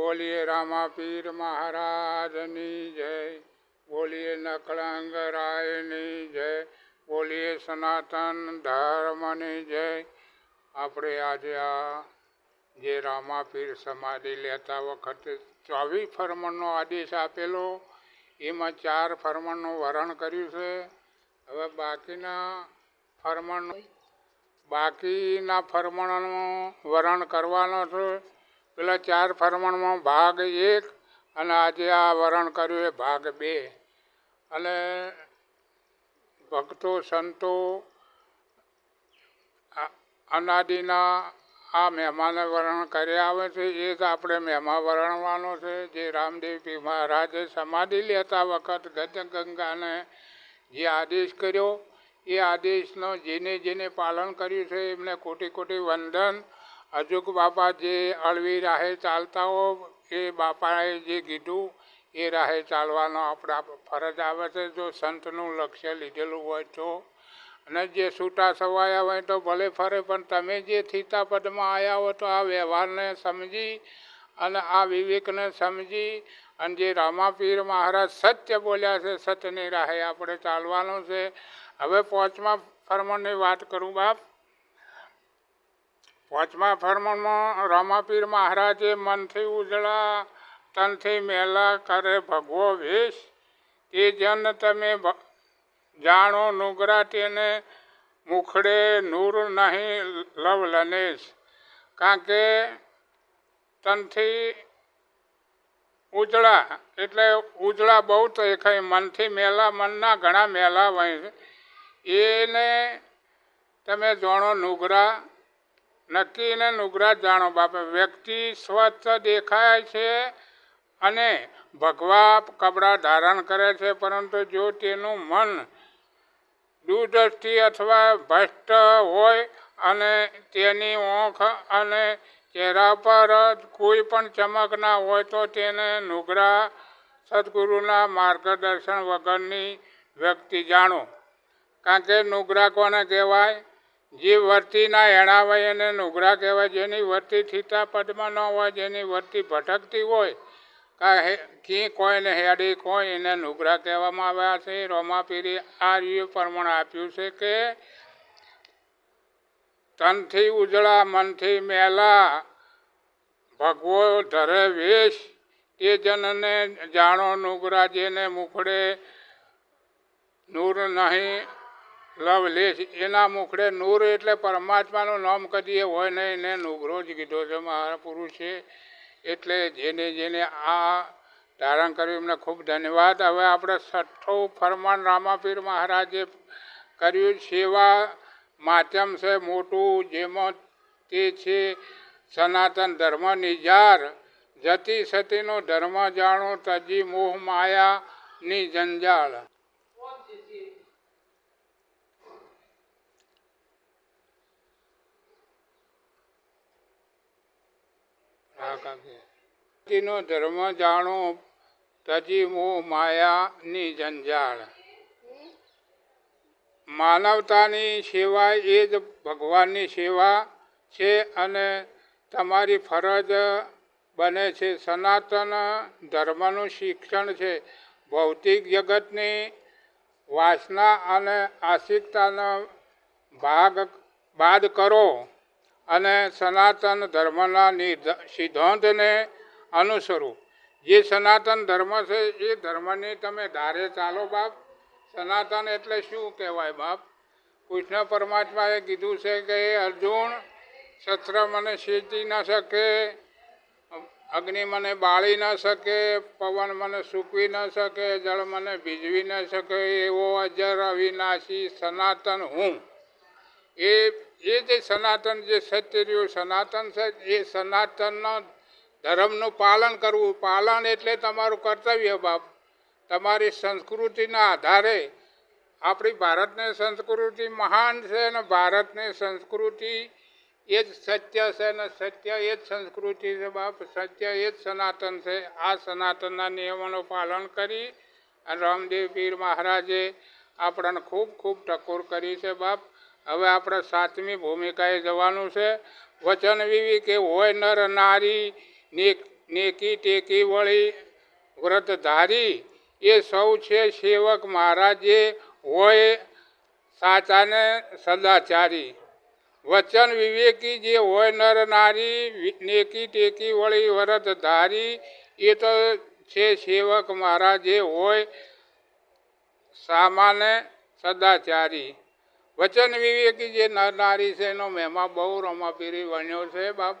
બોલીએ રામાપીર મહારાજની જય, બોલીએ નકળંગ રાયની જય, બોલીએ સનાતન ધર્મની જય. આપણે આજે આ જે રામાપીર સમાધિ લેતા વખતે ચોવીસ ફરમાનનો આદેશ આપેલો, એમાં ચાર ફરમાનનું વરણ કર્યું છે. હવે બાકીના ફરમણ, બાકીના ફરમણનું વરણ કરવાનો છે. પેલા ચાર ફરમણમાં ભાગ એક અને આજે આ વરણ કર્યું એ ભાગ બે. અને ભક્તો, સંતો અનાદિના આ મહેમાને વરણ કરી આવે છે. એ જ આપણે મહેમા વરણવાનો છે. જે રામદેવજી મહારાજે સમાધિ લેતા વખત ગજગંગાને જે આદેશ કર્યો, એ આદેશનો જેને જેને પાલન કર્યું છે, એમને કોટી કોટી વંદન અજુક બાપા જે અળવી રાહે ચાલતા હો એ બાપાએ જે કીધું, એ રાહે ચાલવાનો આપણા ફરજ આવે છે. જો સંતનું લક્ષ્ય લીધેલું હોય તો. અને જે છૂટા સવાયા હોય તો ભલે ફરે, પણ તમે જે થીતા પદમાં આવ્યા હો તો આ વ્યવહારને સમજી અને આ વિવેકને સમજી અને જે રામાપીર મહારાજ સત્ય બોલ્યા છે, સત્યની રાહે આપણે ચાલવાનું છે. હવે પાંચમા ફરમાનની વાત કરું બાપ. પાંચમા ફરમાનમાં, રામાપીર મહારાજે મનથી ઉજળા, તનથી મેલા કરે ભગવો વેશ તે જન તમે જાણો નુગરા તેને, મુખડે નૂર નહીં લવ લનેશ કારણ કે તનથી ઉજળા, એટલે ઉજળા બહુ તો એ ખાઈ મનથી મેલા, મનના ઘણા મેલા છે. એને તમે જાણો નુગરા નક્કી ને નુગરા જાણો બાપે, વ્યક્તિ સ્વચ્છ દેખાય છે અને ભગવા કપડાં ધારણ કરે છે, પરંતુ જો તેનું મન દૂરદ્રષ્ટિ અથવા ભ્રષ્ટ હોય અને તેની ઓંખ અને ચહેરા પર કોઈ પણ ચમક ના હોય, તો તેને નુગરા સદગુરુના માર્ગદર્શન વગરની વ્યક્તિ જાણો. કારણ કે નુગરા કોને કહેવાય? જે વર્તીના એણાવાય એને નુગરા કહેવાય, જેની વર્તી થીતા પદમાં ન હોય, જેની વર્તી ભટકતી હોય, કા હે કી કોઈને હેડી કોઈ એને નુગરા કહેવામાં આવ્યા છે. રોમાપીરી આ રીતે પ્રમાણ આપ્યું છે કે, તનથી ઉજળા, મનથી મેલા, ભગવો ધરે વેશ, તે જનને જાણો નુગરા જેને મુખડે, નૂર નહીં લવ લેશ એના મુખડે નૂર એટલે પરમાત્માનું નામ કદી હોય નહીં. એને નુગરો જ કીધો છે મહાપુરુષે એટલે જેને જેને આ ધારણ કર્યું, એમને ખૂબ ધન્યવાદ. હવે આપણે છઠ્ઠો ફરમાન રામાપીર મહારાજે કર્યું. સેવા માધ્યમ છે, મોટું જેમાં તે છે, સનાતન ધર્મ નિજાર. જતી સતીનો ધર્મ જાણો, તજી મોહ માયાની જંજાળ. હા ધર્મ જાણો, તજી મોહ માયાની જંજાળ. માનવતાની સેવા એ જ ભગવાનની સેવા છે અને તમારી ફરજ બને છે. સનાતન ધર્મનું શિક્ષણ છે. ભૌતિક જગતની વાસના અને આસિકતાનો ભાગ બાદ કરો. અને સનાતન ધર્મના સિદ્ધાંતને અનુસરો. જે સનાતન ધર્મ છે, એ ધર્મની તમે ધારે ચાલો બાપ. સનાતન એટલે શું કહેવાય બાપ? કૃષ્ણ પરમાત્માએ કીધું છે કે એ અર્જુન, શસ્ત્ર મને શેચી ન શકે, અગ્નિ મને બાળી ન શકે, પવન મને સૂકવી ન શકે, જળ મને ભીજવી ન શકે, એવો અજર અવિનાશી સનાતન હું. એ એ જે સનાતન જે સત્ય રહ્યું, સનાતન છે, એ સનાતનનો ધર્મનું પાલન કરવું. પાલન એટલે તમારું કર્તવ્ય, બાપ. તમારી સંસ્કૃતિના આધારે આપણી ભારતની સંસ્કૃતિ મહાન છે ને ભારતની સંસ્કૃતિ એ જ સત્ય છે ને સત્ય એ જ સંસ્કૃતિ છે, બાપ. સત્ય એ જ સનાતન છે. આ સનાતનના નિયમોનું પાલન કરી અને રામદેવ પીર મહારાજે આપણને ખૂબ ખૂબ ટકોર કરી છે, બાપ. હવે આપણે સાતમી ભૂમિકાએ જવાનું છે. વચન વિવી કે હોય નર નારી, નેકી ટેકી વળી વ્રતધારી, એ સૌ છે સેવક મહારાજે, હોય સાચાને સદાચારી. વચન વિવેકી જે હોય નર નારી નેકી ટેકી વળી વ્રતધારી, એ તો છે સેવક મહારાજે, હોય સામાને સદાચારી. વચન વિવેકી જે નર છે, એનો મહેમા બહુ રમાપીરી વણ્યો છે, બાપ.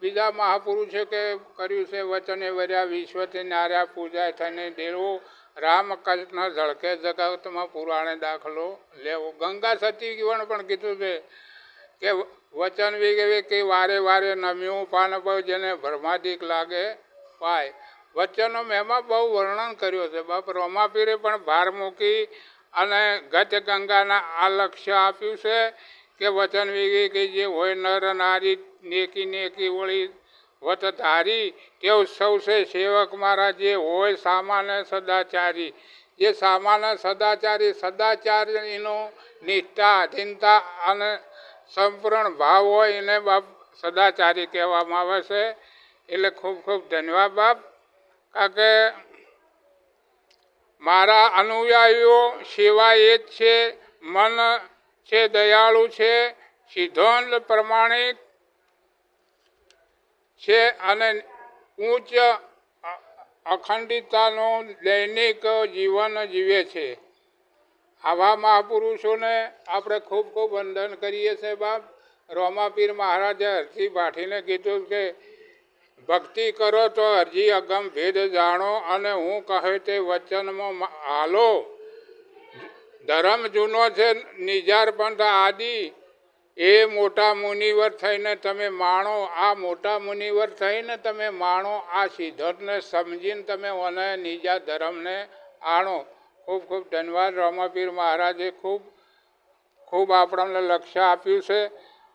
બીજા મહાપુરુષે કે કર્યું છે, વચને વર્યા, વિશ્વથી નાર્યા પૂજા થઈને દેવો રામ કૃષ્ણ ઝળકે જગતમાં પુરાણે દાખલો લેવો. ગંગા સતી ગીવણ પણ કીધું છે કે વચન વિવેકી વારે વારે નમ્યું પાન પર જેને ભ્રમાદિક લાગે પાય. વચનો મહેમા બહુ વર્ણન કર્યો છે, બાપ. રોમાપીરે પણ ભાર મૂકી અને ગત ગંગાના આ લક્ષ્ય આપ્યું છે કે વચન વિવેકી જે હોય નર નારી નેકી નેકી વળી વત ધારી તેઓ સૌ છે સેવક મારા જે હોય સામાન્ય સદાચારી. જે સામાન્ય સદાચારી, સદાચારીનું નિષ્ઠા અધીનતા અને સંપૂર્ણ ભાવ હોય એને બાપ સદાચારી કહેવામાં આવે છે. એટલે ખૂબ ખૂબ ધન્યવાદ બાપ. કારણ કે મારા અનુયાયીઓ સેવા એ જ છે, મન છે, દયાળુ છે સિદ્ધાંત પ્રમાણિક છે અને ઉચ્ચ અખંડિતતાનું દૈનિક જીવન જીવે છે. આવા મહાપુરુષોને આપણે ખૂબ ખૂબ વંદન કરીએ છીએ બાપ. રોમાપીર મહારાજે હરથી ભાટીને કીધું કે ભક્તિ કરો તો હરજી અગમ ભેદ જાણો અને હું કહે તે વચનમાં હાલો. ધર્મ જૂનો છે નિજાર પંથ આદિ, એ મોટા મુનિવર થઈને તમે માણો, આ મોટા મુનિવર થઈને તમે માણો, આ સિદ્ધાંતને સમજીને તમે મને નિજા ધર્મને આણો. ખૂબ ખૂબ ધન્યવાદ રામાપીર મહારાજે, ખૂબ ખૂબ આપણને લક્ષ્ય આપ્યું છે.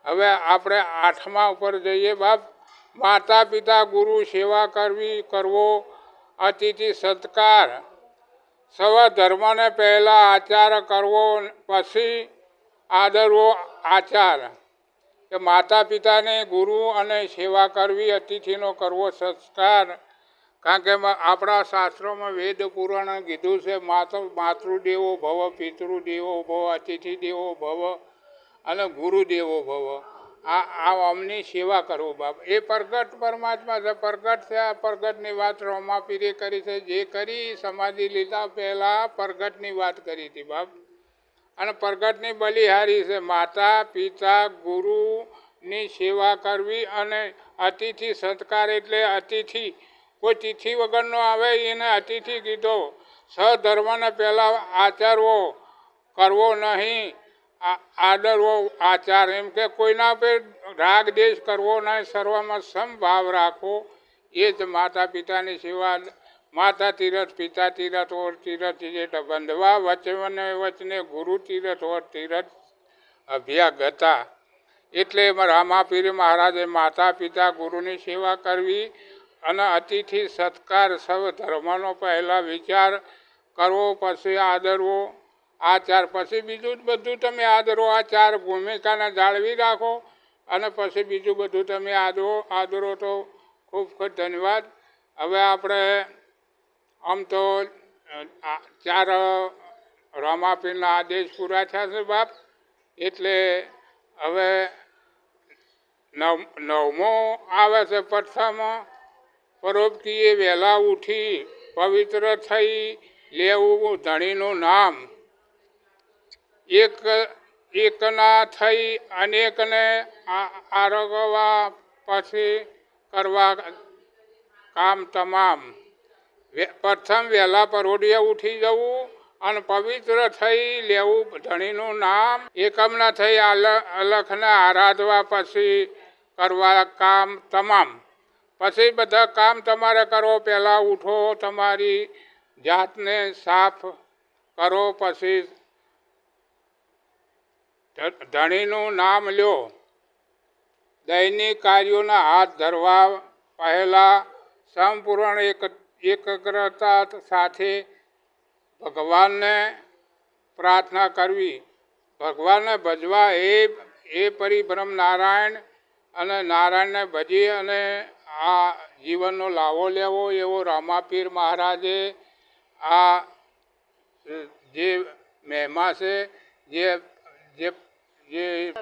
હવે આપણે આઠમા ઉપર જઈએ બાપ. માતા પિતા ગુરુ સેવા કરવી, કરવો, અતિથિ સત્કાર સવ ધર્મને પહેલાં આચાર કરવો, પછી આદરવો આચાર. કે માતા પિતાને ગુરુ અને સેવા કરવી, અતિથિનો કરવો સંસ્કાર. કારણ કે આપણા શાસ્ત્રોમાં વેદ પુરાણ કીધું છે, માતૃ, માતૃદેવો ભવ, પિતૃદેવો ભવ અતિથિ દેવો ભવ અને ગુરુદેવો ભવ. આ આ અમની સેવા કરવું બાપ. એ પ્રગટ પરમાત્મા છે, પ્રગટ છે, આ પ્રગટની વાત રોમાપીરે કરી છે. જે કરી સમાધિ લીધા પહેલાં પ્રગટની વાત કરી હતી બાપ. અને પ્રગટની બલિહારી છે. માતા, પિતા ગુરુની સેવા કરવી અને અતિથિ સત્કાર એટલે અતિથિ. કોઈ તિથિ વગરનો આવે, એને અતિથિ કીધો. સધર્મને પહેલાં આચરવો. કરવો નહીં. આદરવો આચાર એમ કે કોઈના પર રાગ દેશ કરવો નહીં, સર્વમાં સમભાવ રાખવો. એ જ માતા પિતાની સેવા, માતા તીરથ, પિતા તીરથ, ઓર તીરથ જેઠ બંધવા વચને વચને ગુરુ તીરથ, ઓર તીરથ અભ્યાગતા. એટલે રામાપીર મહારાજે માતા પિતા ગુરુની સેવા કરવી અને અતિથિ સત્કાર સૌ ધર્મનો પહેલાં વિચાર કરવો, પછી આદરવો. આચાર પછી બીજું જ બધું તમે આદરો, આ ચાર ભૂમિકાને જાળવી રાખો અને પછી બીજું બધું તમે આદરો આદરો તો ખૂબ ખૂબ ધન્યવાદ. હવે આપણે આમ તો ચાર રામાપીરના આદેશ પૂરા થયા છે બાપ. એટલે હવે નવ, નવમો આવે છે પ્રથમ. પરોપતીએ વહેલા ઉઠી પવિત્ર થઈ લેવું ધણીનું નામ. એક એકના થઈ અનેકને આરોગવા પછી કરવા કામ તમામ. પ્રથમ વહેલા પરોઢિયે ઉઠી જવું અને પવિત્ર થઈ લેવું ધણીનું નામ. એકમના થઈ અલખને આરાધવા પછી કરવા કામ તમામ. પછી બધા કામ તમારે કરો, પહેલાં ઉઠો, તમારી જાતને સાફ કરો, પછી ધણીનું નામ લ્યો. દૈનિક કાર્યોના હાથ ધરવા પહેલાં સંપૂર્ણ એક, એકાગ્રતા સાથે ભગવાનને પ્રાર્થના કરવી. ભગવાનને ભજવા એ એ પરિભ્રમ નારાયણ અને નારાયણને ભજી અને આ જીવનનો લાવો લેવો એવો રામાપીર મહારાજે આ જે મહેમા છે, જે જે જે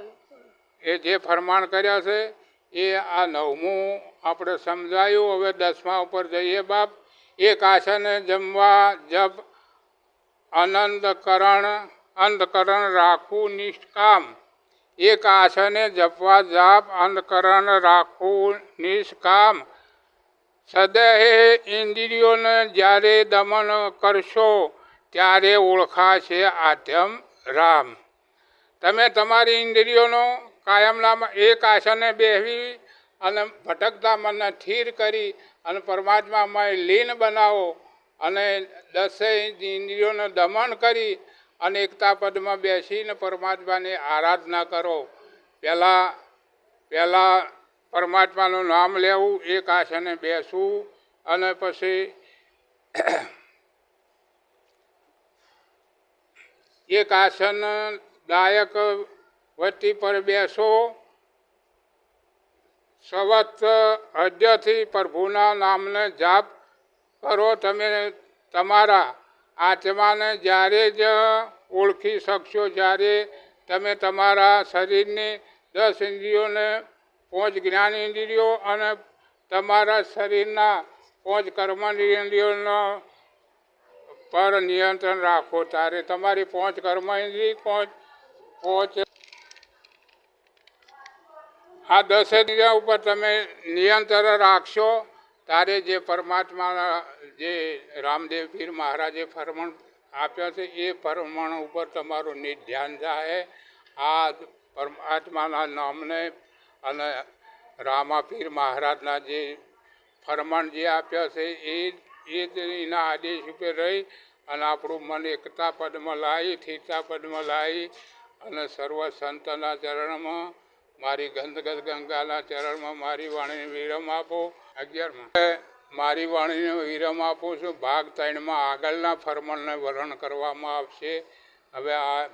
એ જે ફરમાણ કર્યા છે, એ આ નવમું આપણે સમજાયું. હવે દસમા ઉપર જઈએ બાપ. એક આસને જમવા જપ અનંતકરણ અંધકરણ રાખવું નિષ્કામ. એક આસને જપવા જાપ, અંધકરણ રાખવું નિષ્કામ. સદૈ ઇન્દ્રિયોને જ્યારે દમન કરશો, ત્યારે ઓળખાશે આધ્યમ રામ. તમે તમારી ઇન્દ્રિયોનો કાયમના એક આસને બેહવી અને ભટકતા મનને સ્થિર કરી અને પરમાત્મામાં લીન બનાવો અને દસેય ઇન્દ્રિયોને દમન કરી અને એકતા પદમાં બેસીને પરમાત્માની આરાધના કરો. પહેલાં પહેલાં પરમાત્માનું નામ લેવું, એક આસને બેસવું અને પછી એક આસન દાયક વટી પર બેસો, સવત હૃદયથી પ્રભુના નામને જાપ કરો. તમે તમારા આત્માને જ્યારે જ ઓળખી શકશો, જ્યારે તમે તમારા શરીરની દસ ઇન્દ્રિયોને પાંચ જ્ઞાન ઇન્દ્રિયો અને તમારા શરીરના પાંચ કર્મ ઇન્દ્રિયોનો પર નિયંત્રણ રાખો. ત્યારે તમારી પાંચ કર્મ ઇન્દ્રિય, પાંચ પાંચ આ દસે ઇન્દ્રિય ઉપર તમે નિયંત્રણ રાખશો ત્યારે જે પરમાત્માના જે રામદેવ પીર મહારાજે ફરમણ આપ્યા છે, એ ફરમાન ઉપર તમારું ધ્યાન જાય આ પરમાત્માના નામને અને રામાપીર મહારાજના જે ફરમણ જે આપ્યા છે, એ એ જ એના આદેશ ઉપર રહી અને આપણું મન એકતા પદમાં લાવી થીતા પદમાં લાવી અને સર્વ સંતના ચરણમાં મારી ગંધગત ગંગાના ચરણમાં મારી વાણીને વિરમ આપો. અગિયારમાં. મારી વાણીને વિરમ આપું છું. ભાગ ત્રણમાં આગળના ફરમાનને વર્ણન કરવામાં આવશે. હવે આ